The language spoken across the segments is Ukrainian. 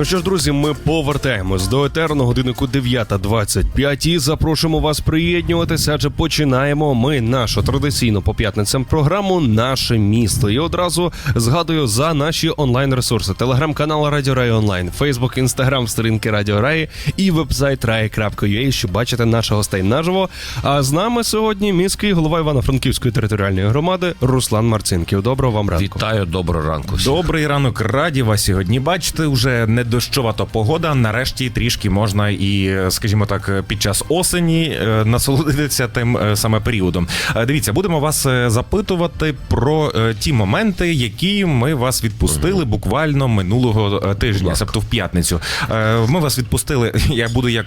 Ну що ж, друзі, ми повертаємось до етерного годиннику 9.25 і запрошуємо вас приєднуватися, адже починаємо ми нашу традиційну по п'ятницям програму Наше місто. І одразу згадую за наші онлайн ресурси: телеграм-канал Радіо Рай Онлайн, Фейсбук, Інстаграм, сторінки Радіо Раї і вебсайт rai.ua, щоб бачити наших гостей наживо. А з нами сьогодні міський голова Івано-Франківської територіальної громади Руслан Марцинків. Доброго вам ранку. Вітаю, доброго ранку. всім. Добрий ранок, раді вас сьогодні бачити. Уже не дощова то погода. Нарешті трішки можна і, скажімо так, під час осені е, насолодитися тим е, саме періодом. Е, Дивіться, будемо вас запитувати про ті моменти, які ми вас відпустили буквально минулого тижня, тобто в п'ятницю. Ми вас відпустили. Я буду як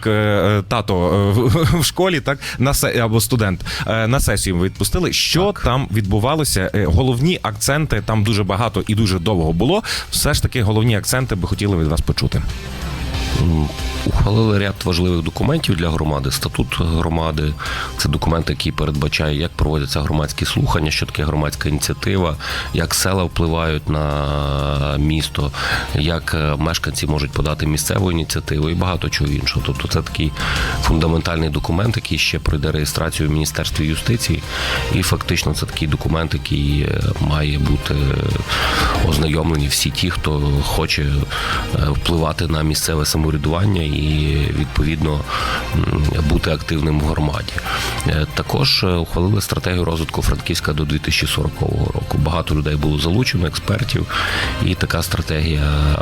тато в- школі, так на се або студент на сесію. Ми відпустили. Що там відбувалося? Головні акценти там дуже багато і дуже довго було. Все ж таки, головні акценти би хотіли від вас почути. М, Ухвалили ряд важливих документів для громади. Статут громади це документ, який передбачає, як проводяться громадські слухання, що таке громадська ініціатива, як села впливають на місто, як е, мешканці можуть подати місцеву ініціативу і багато чого іншого. Тобто це такий фундаментальний документ, який ще пройде реєстрацію в Міністерстві юстиції, і фактично це такий документ, який е, має бути ознайомлені всі ті, хто хоче е, впливати на місцеве самоврядування і відповідно бути активним в громаді. Е, Також е, ухвалили стратегію розвитку Франківська до 2040 року. Багато людей було залучено, експертів, і така стратегія е,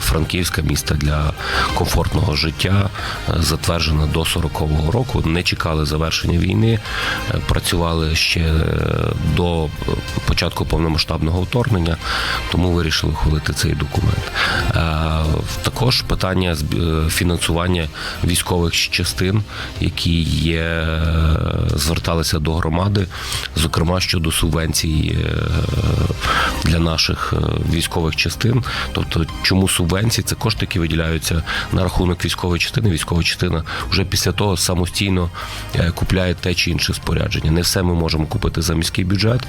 Франківська міста для комфортного життя затверджена до 40-го року. Не чекали завершення війни, працювали ще до початку повномасштабного вторгнення, тому вирішили ухвалити цей документ. Також питання зб- е, фінансування військових частин, які є, е, зверталися до громади, зокрема щодо субвенцій е, для наших військових частин. Тобто, чому субвенції? Це кошти, які виділяються на рахунок військової частини. Військова частина вже після того самостійно купляє те чи інше спорядження. Не все ми можемо купити за міський бюджет,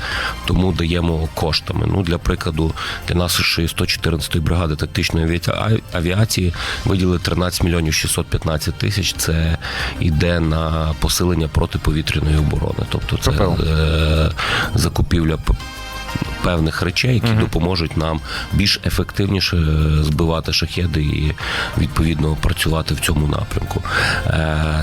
тому даємо коштами. Ну для прикладу, для нашої 114-ї бригади тактичної авіа- авіації виділили 13 мільйонів 615 тисяч. Це йде на посилення протиповітряної оборони. Тобто, це е, закупівля певних речей, які допоможуть нам більш ефективніше е, збивати шахеди і відповідно працювати в цьому напрямку.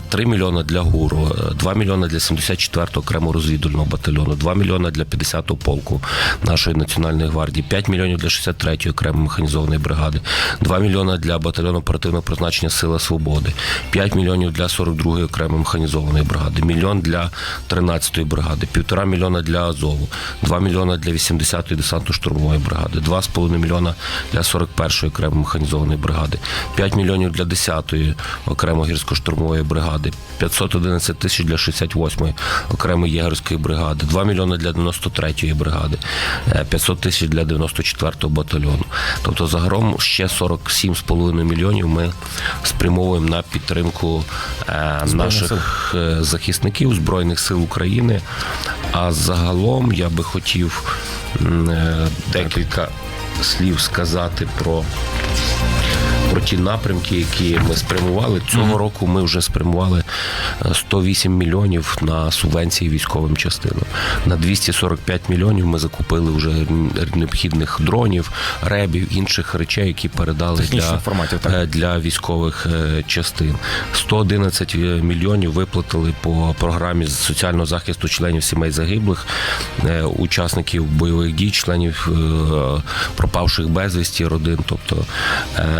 3 мільйони для ГУРу, 2 мільйони для 74-го окремого розвідувального батальйону, 2 мільйони для 50-го полку нашої національної гвардії, 5 мільйонів для 63-ї окремої механізованої бригади, 2 мільйони для батальйону оперативного призначення Сила Свободи, 5 мільйонів для 42-ї окремої механізованої бригади, мільйон для 13-ї бригади, півтора мільйона для Азову, 2 мільйони для 80-ї десантно-штурмової бригади, 2,5 мільйона для 41-ї окремої механізованої бригади, 5 мільйонів для 10-ї окремої гірсько-штурмової бригади, 511 тисяч для 68-ї окремої єгерської бригади, 2 мільйони для 93-ї бригади, е, 500 тисяч для 94-го батальйону. Тобто загалом ще 47,5 мільйонів ми спрямовуємо на підтримку е, наших е, захисників Збройних сил України. А загалом я би хотів е, декілька слів сказати про про ті напрямки, які ми спрямували цього року. Ми вже спрямували е, 108 мільйонів на субвенції військовим частинам. На 245 мільйонів ми закупили вже необхідних дронів, ребів, інших речей, які передали для, е, для військових е, частин. 111 мільйонів виплатили по програмі соціального захисту членів сімей загиблих, учасників бойових дій, членів пропавших безвісті родин. Тобто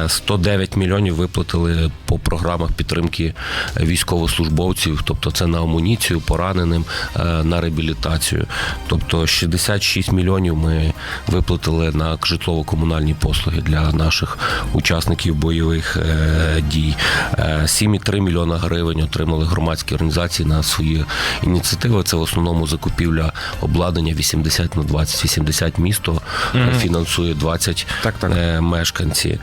100 9 мільйонів виплатили по програмах підтримки військовослужбовців, тобто це на амуніцію, пораненим, е, на реабілітацію. Тобто 66 мільйонів ми виплатили на житлово-комунальні послуги для наших учасників бойових е, дій. Е, 7,3 мільйона гривень отримали громадські організації на свої ініціативи. Це в основному закупівля обладнання 80 на 20, 80 місто mm -hmm. фінансує 20 так, так. мешканці.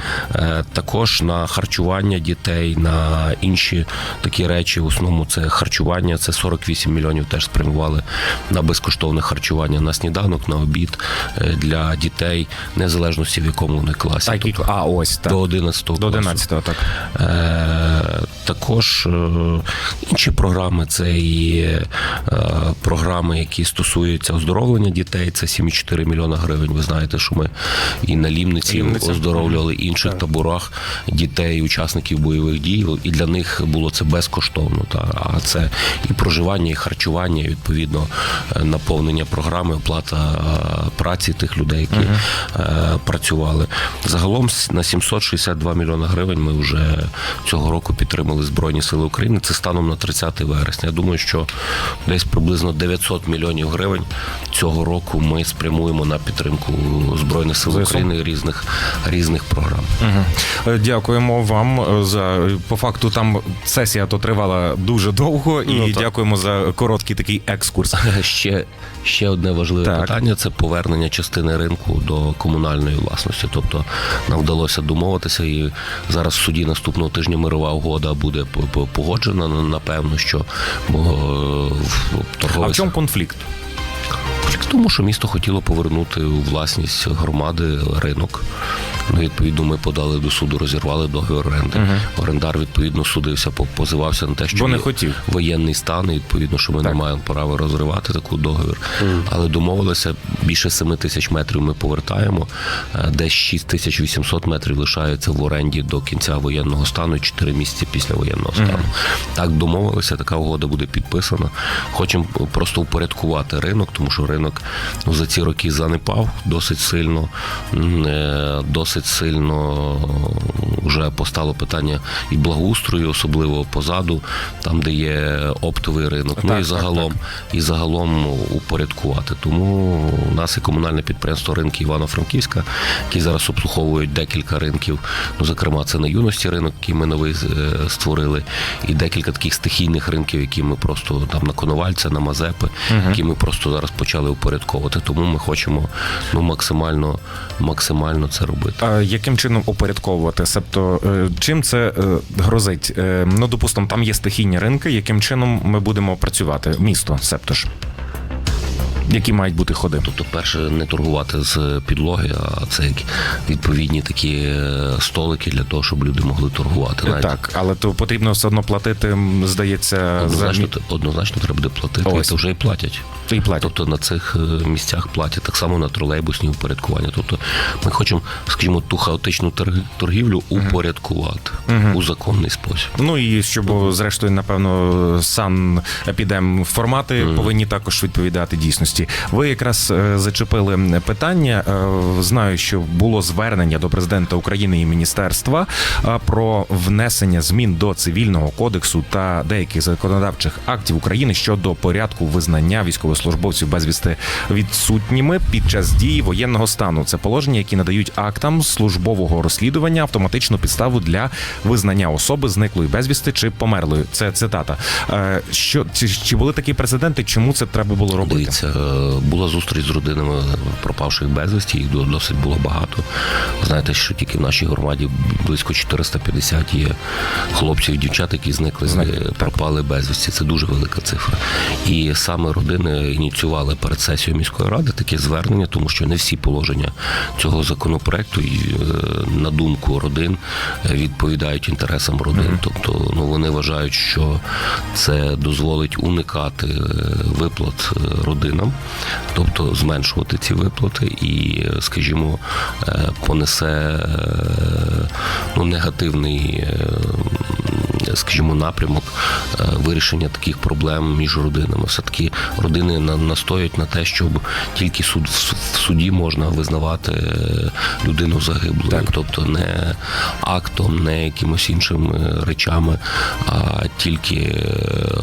Так також на харчування дітей, на інші такі речі, в основному це харчування. Це 48 мільйонів теж спрямували на безкоштовне харчування на сніданок, на обід е, для дітей, незалежності в якому вони класі. Так, Тобто а ось так. до 11 До класу. 11 так. Е, Також е, інші програми це і е, програми, які стосуються оздоровлення дітей. Це 7,4 мільйона гривень. Ви знаєте, що ми і на Лімниці Лімниця. оздоровлювали інших таборах дітей, учасників бойових дій, і для них було це безкоштовно. Та а це і проживання, і харчування, і відповідно е, наповнення програми, оплата е, праці тих людей, які е, працювали. Загалом на 762 мільйона гривень ми вже цього року підтримали Збройні Сили України. Це станом на 30 вересня. Я думаю, що десь приблизно 900 мільйонів гривень цього року ми спрямуємо на підтримку Збройних сил. України різних різних програм. Мгм. Е, Дякуємо вам е, за по факту. Там сесія то тривала дуже довго, і Ну, дякуємо за короткий такий екскурс. Ще, ще одне важливе Так. питання це повернення частини ринку до комунальної власності. Тобто нам вдалося домовитися, і зараз в суді наступного тижня мирова угода буде по- по- погоджена. Напевно, що бо е, в А в чому конфлікт? Тому, що місто хотіло повернути у власність громади ринок. Ну, відповідно, ми подали до суду, розірвали договір оренди. Орендар відповідно судився, позивався на те, що Бо не хотів. воєнний стан, і відповідно, що ми Так. не маємо права розривати таку договір. Але домовилися більше 7 тисяч метрів. Ми повертаємо. Е, Десь 6800 метрів лишається в оренді до кінця воєнного стану, і 4 місяці після воєнного стану. Так домовилися, така угода буде підписана. Хочемо просто упорядкувати ринок, тому що ринок ну, за ці роки занепав досить сильно. Е, Досить сильно вже постало питання і благоустрою, особливо позаду, там, де є оптовий ринок. ну Так, і так, загалом, і загалом упорядкувати. Тому у нас і комунальне підприємство ринки Івано-Франківська, які зараз обслуговують декілька ринків. Ну, зокрема, це на юності ринок, який ми новий е, створили, і декілька таких стихійних ринків, які ми просто там на Коновальця, на Мазепи, які ми просто зараз почали упорядковувати. Тому ми хочемо ну максимально, максимально це робити. А яким чином упорядковувати? Себто, е, чим це е, грозить? Е, Ну, допустимо, там є стихійні ринки. Яким чином ми будемо працювати? Місто, себто ж. Які мають бути ходи? Тобто, перше, не торгувати з підлоги, а це відповідні такі е, столики для того, щоб люди могли торгувати. Навіть Так, але то потрібно все одно платити, здається, Однозначно, мі- однозначно треба буде платити, Ось. і то вже і платять. і платять. Тобто на цих е, місцях платять так само на тролейбусні упорядкування. Тобто ми хочемо, скажімо, ту хаотичну торг- торгівлю упорядкувати у законний спосіб. Ну і щоб, зрештою, напевно, сан епідем формати повинні також відповідати дійсності. Ви якраз е, зачепили питання. Е, Знаю, що було звернення до президента України і міністерства е, про внесення змін до цивільного кодексу та деяких законодавчих актів України щодо порядку визнання військовослужбовців безвісти відсутніми під час дії воєнного стану. Це положення, які надають актам службового розслідування автоматичну підставу для визнання особи зниклої безвісти чи померлої. Це цитата. Що чи, чи були такі прецеденти? Чому це треба було робити? Дивіться, була зустріч з родинами пропавших безвісті, їх досить було багато. Знаєте, що тільки в нашій громаді близько 450 є хлопців і дівчат, які зникли, е, пропали безвісті. Це дуже велика цифра. І саме родини ініціювали перед сесією міської ради таке звернення, тому що не всі положення цього законопроекту, і, е, на думку родин, е, відповідають інтересам родин. Тобто, ну вони вважають, що це дозволить уникати е, виплат родинам, тобто зменшувати ці виплати, і, скажімо, понесе ну, негативний. Скажімо, напрямок е, вирішення таких проблем між родинами. Все таки родини на- настоюють на те, щоб тільки суд в суді можна визнавати е, людину загиблою, Так. тобто не актом, не якимось іншим е, речами, а тільки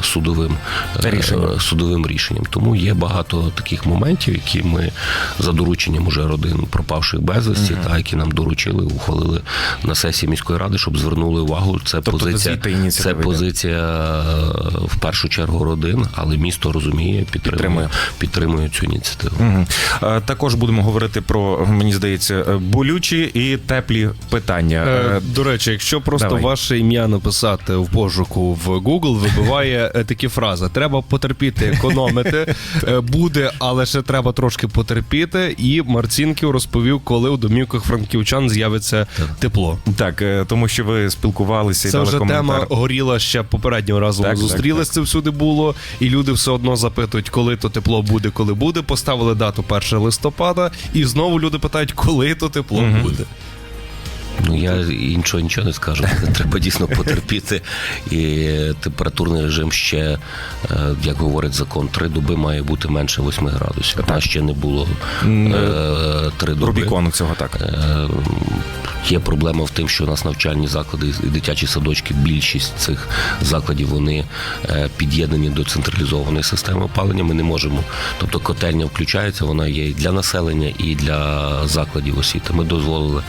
судовим Рішенням. судовим рішенням. Тому є багато таких моментів, які ми за дорученням уже родин пропавших безвісті, та які нам доручили, ухвалили на сесії міської ради, щоб звернули увагу. Це Тобто позиція ініціативи. Це позиція е, в першу чергу родин, але місто розуміє, Підтримує. підтримує, підтримує цю ініціативу. Е, Також будемо говорити про, мені здається, е, болючі і теплі питання. Е, До речі, якщо просто давай. ваше ім'я написати в пошуку в Google, вибиває такі фрази: треба потерпіти, економити, буде, але ще треба трошки потерпіти. І Марцінків розповів, коли у домівках франківчан з'явиться тепло. Так, тому що ви спілкувалися і дали вже коментар. Горіла ще попереднього разу. Так, Ми так, так. це всюди було, і люди все одно запитують, коли то тепло буде, коли буде. Поставили дату 1 листопада, і знову люди питають, коли то тепло Мгм. буде. Ну я іншого нічого не скажу. Треба дійсно потерпіти. І температурний режим ще, е, як говорить закон, три доби має бути менше 8 градусів. У нас ще не було е, три доби. Рубікону цього так. Є проблема в тим, що у нас навчальні заклади і дитячі садочки, більшість цих закладів вони е, під'єднані до централізованої системи опалення. Ми не можемо. Тобто котельня включається, вона є і для населення, і для закладів освіти. Ми дозволили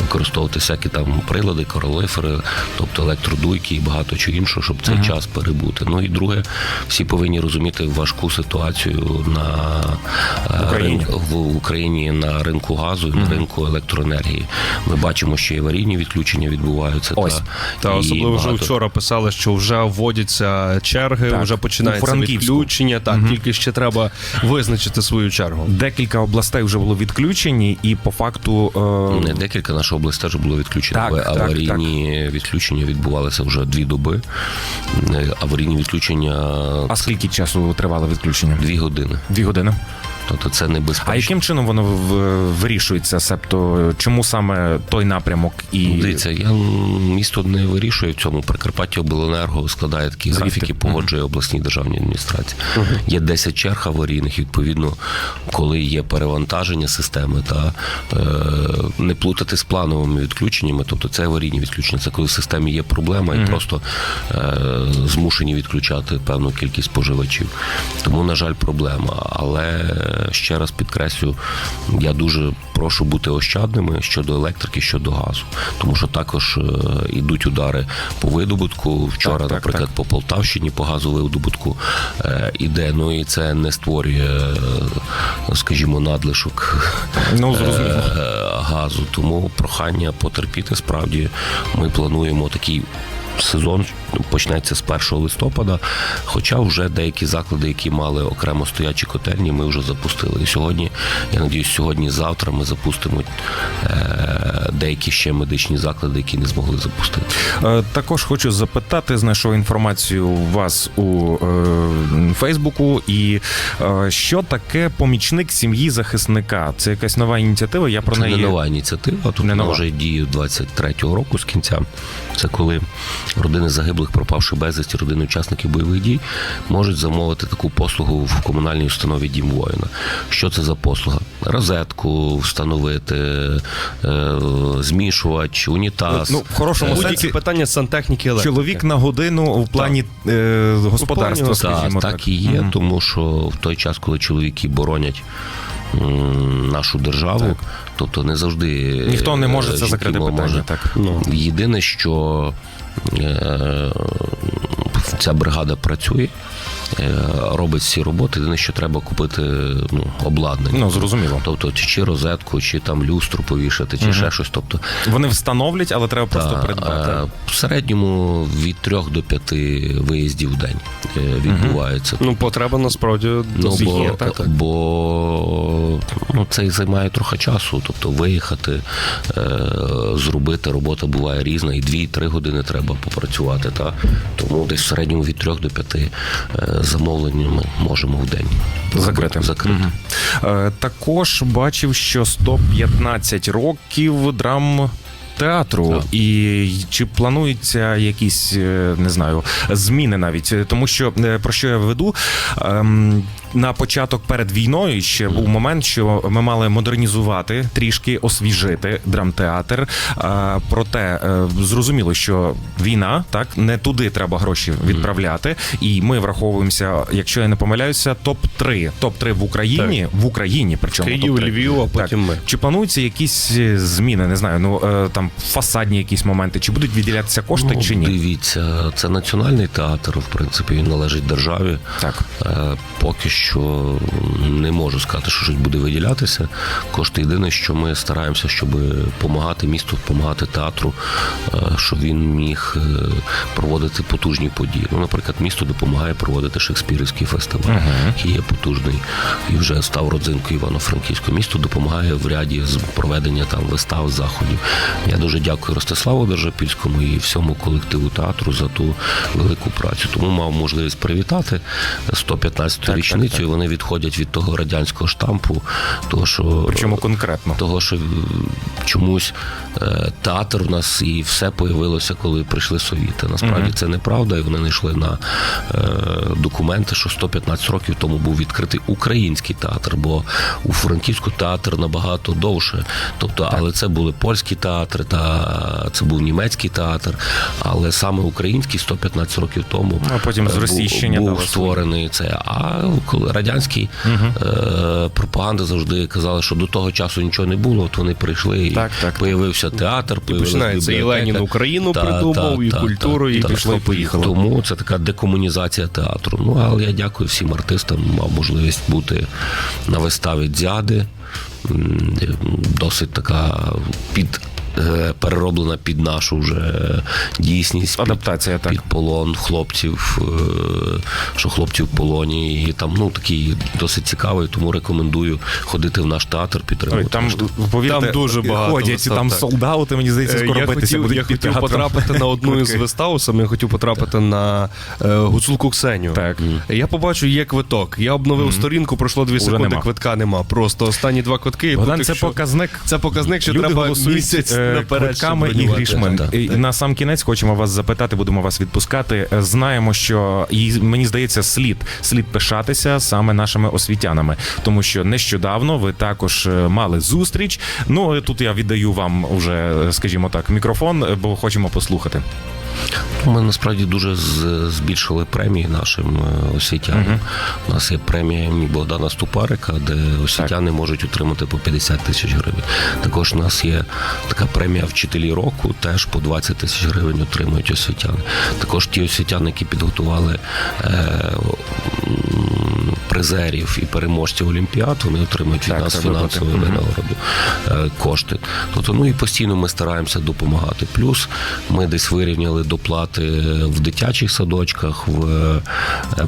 використовувати всякі там прилади, королифери, тобто електродуйки і багато чого іншого, щоб цей час перебути. Ну і друге, всі повинні розуміти важку ситуацію на е, Україні. ринку- в Україні на ринку газу і на ринку електроенергії. Ми бачимо, що і аварійні відключення відбуваються. Ось. Та, Та і особливо вже вчора писали, що вже вводяться черги, Так, вже починається відключення. Так, тільки ще треба визначити свою чергу. Декілька областей вже було відключені, і по факту е, Не декілька наших областей теж було відключено, Так, але так, аварійні відключення відбувалися вже дві доби. Е, Аварійні відключення а скільки часу тривало відключення? дві години. Дві години. Тобто це небезпечно. А яким чином воно вирішується? Себто, чому саме той напрямок і Ну, Дивіться, я місто не вирішує в цьому. Прикарпаття обленерго складає такі Звідти. графіки, погоджує обласній державній адміністрації. Є 10 черг аварійних. Відповідно, коли є перевантаження системи, та е, не плутати з плановими відключеннями, тобто це аварійні відключення. Це коли в системі є проблема і просто е, змушені відключати певну кількість споживачів. Тому, на жаль, проблема. Але ще раз підкреслю, я дуже прошу бути ощадними щодо електрики, щодо газу, тому що також е, йдуть удари по видобутку. Вчора, Так, так, наприклад, так. по Полтавщині по газовому видобутку е, іде. Ну і це не створює, е, скажімо, надлишок ну зрозуміло. е, газу. Тому прохання потерпіти. Справді ми плануємо такий. Сезон почнеться з 1 листопада, хоча вже деякі заклади, які мали окремо стоячі котельні, ми вже запустили. І сьогодні, я надіюсь, сьогодні-завтра ми запустимо е, деякі ще медичні заклади, які не змогли запустити. Е, Також хочу запитати, знайшов інформацію у вас у е, Фейсбуку. І що таке помічник сім'ї захисника? Це якась нова ініціатива. Я про Це неї не нова ініціатива, тут Не вона нова. вже діє 23-го року з кінця. Це коли родини загиблих, пропавших безвісті, родини учасників бойових дій можуть замовити таку послугу в комунальній установі Дім воїна. Що це за послуга? Розетку встановити, е, змішувач, унітаз. ну в хорошому Будь-які сенсі. питання сантехніки електрики. Чоловік на годину в плані е, господарства, плані скажімо так, так. так і є, Мгм. тому що в той час, коли чоловіки боронять. Нашу державу, тобто не завжди Ніхто не може е, це жінки закрити може. питання. Так. Ну, Єдине, що е, ця бригада працює, е, робить всі роботи. Єдине, що треба купити ну, обладнання. Ну, зрозуміло. Тобто, чи, чи розетку, чи там люстру повішати, чи ще щось. Тобто, Вони встановлять, але треба просто та, придбати. е, в середньому від трьох до п'яти виїздів в день е, відбувається. ну потреба насправді Ну, бо, є. Так, так. бо ну, це і займає трохи часу. Тобто виїхати, е, зробити робота буває різна, і дві-три години треба попрацювати. Та? Тому десь в середньому від трьох до п'яти замовлень ми можемо в день Закрити. закрити. Угу. Також бачив, що 115 років драм. Театру Так. і чи плануються якісь е, не знаю зміни навіть, Е, тому що про що я веду? На початок перед війною ще був момент, що ми мали модернізувати трішки освіжити драмтеатр. А, проте е, зрозуміло, що війна так не туди треба гроші відправляти, і ми враховуємося, якщо я не помиляюся, топ 3 топ 3 в Україні в Україні. Причому Київ, Львів, а потім ми. Чи плануються якісь е, зміни? Не знаю, ну е, там фасадні якісь моменти, чи будуть виділятися кошти, Ну, чи ні? Дивіться, це національний театр, в принципі, він належить державі. Так. Е, Поки що не можу сказати, що щось буде виділятися. Кошти єдине, що ми стараємося, щоб допомагати місту, допомагати театру, е, щоб він міг е, проводити потужні події. Ну, наприклад, місто допомагає проводити Шекспірівський фестиваль, який є потужний і вже став родзинкою Івано-Франківського. Місто допомагає в ряді з проведення там вистав, заходів. Я дуже дякую Ростиславу Держапільському і всьому колективу театру за ту велику працю. Тому мав можливість привітати 115-ту річницю, так. вони відходять від того радянського штампу, того що Причому конкретно. того, що е, чомусь е, театр у нас і все появилося, коли прийшли совіти. Насправді це неправда, і вони не йшли на е, документи, що 115 років тому був відкритий український театр, бо у Франківську театр набагато довше. Тобто, але це були польські театри, та це був німецький театр, але саме український 115 років тому Ну, а потім е, зросійщення був, був створений це. А коли радянський е, пропаганда завжди казала, що до того часу нічого не було. От вони прийшли і Так, так, появився театр, появилась починається, і. Ленін Україну Та, придумав, та, і та, культуру, та, і та. пішло, і поїхало. Тому це така декомунізація театру. Ну але я дякую всім артистам. Мав можливість бути на виставі дзяди. Досить така під. Е, Перероблена під нашу вже дійсність, під- Адаптація, так. під полон хлопців, е, що хлопці в полоні, і там ну такий досить цікавий, тому рекомендую ходити в наш театр, Ой, там повірте, Там дуже багато ходять вистав, там так. солдати. Мені здається, Е, скоро я битися хотів, будуть я хотів театром. потрапити на одну із вистав, саме я хотів потрапити на е, гуцулку Ксеню. Так. Я побачу, є квиток. Я обновив сторінку, пройшло 2 Уже секунди, нема. квитка нема. Просто останні два квитки. Богдан, тут, це якщо- показник. Це показник, що Люди треба голосують місяць е, наперед. квитками щоб і бронювати. грішми. Так, так, І на сам кінець хочемо вас запитати, будемо вас відпускати. Е, Знаємо, що і мені здається, слід слід пишатися саме нашими освітянами, тому що нещодавно ви також е, мали зустріч. Ну е, тут я віддаю вам вже, е, скажімо так, мікрофон, е, бо хочемо послухати. Ми насправді дуже збільшили премії нашим е, освітянам. У нас є премія імені Богдана Ступарика, де освітяни можуть отримати по 50 тисяч гривень. Також у нас є така премія вчителі року, теж по 20 тисяч гривень отримують освітяни. Також ті освітяни, які підготували е, призерів і переможців Олімпіад, вони отримують від Так, нас фінансову винагороду е, кошти. Тобто, ну і постійно ми стараємося допомагати. Плюс ми десь вирівняли доплати в дитячих садочках, в е,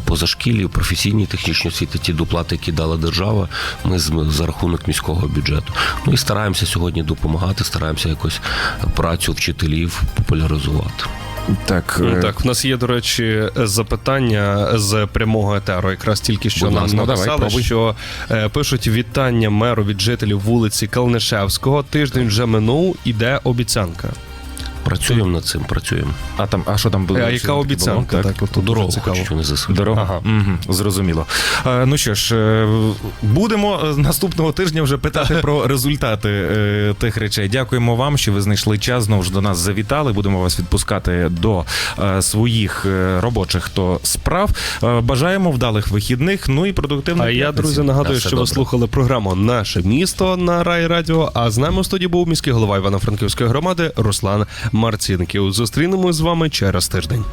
позашкіллі, в професійній технічній освіті. Ті доплати, які дала держава, ми за рахунок міського бюджету. Ну і стараємося сьогодні допомагати, стараємося якось працю вчителів популяризувати. Так, Ну, е, Так, в нас є, до речі, запитання з прямого етеру. Якраз тільки що Будь нам ласка, написали, давай, що е, пишуть вітання меру від жителів вулиці Калнишевського. Тиждень вже минув, іде обіцянка. Працюємо над цим, працюємо. а там, а що там було? А яка обіцянка? було? Так, от Дорогу хочуть вони засвоїти. Дорога. Ага. Угу, зрозуміло. Е, ну що ж, е, будемо е, наступного тижня вже питати про результати е, тих речей. Дякуємо вам, що ви знайшли час. Знову ж до нас завітали. Будемо вас відпускати до е, своїх е, робочих то справ. Е, бажаємо вдалих вихідних. Ну і продуктивних. А я, п'ятниць. друзі, нагадую, Да, що ви слухали програму Наше місто на Рай Радіо. А з нами у студії був міський голова Івано-Франківської громади Руслан Марцінків. Зустрінемось з вами через тиждень.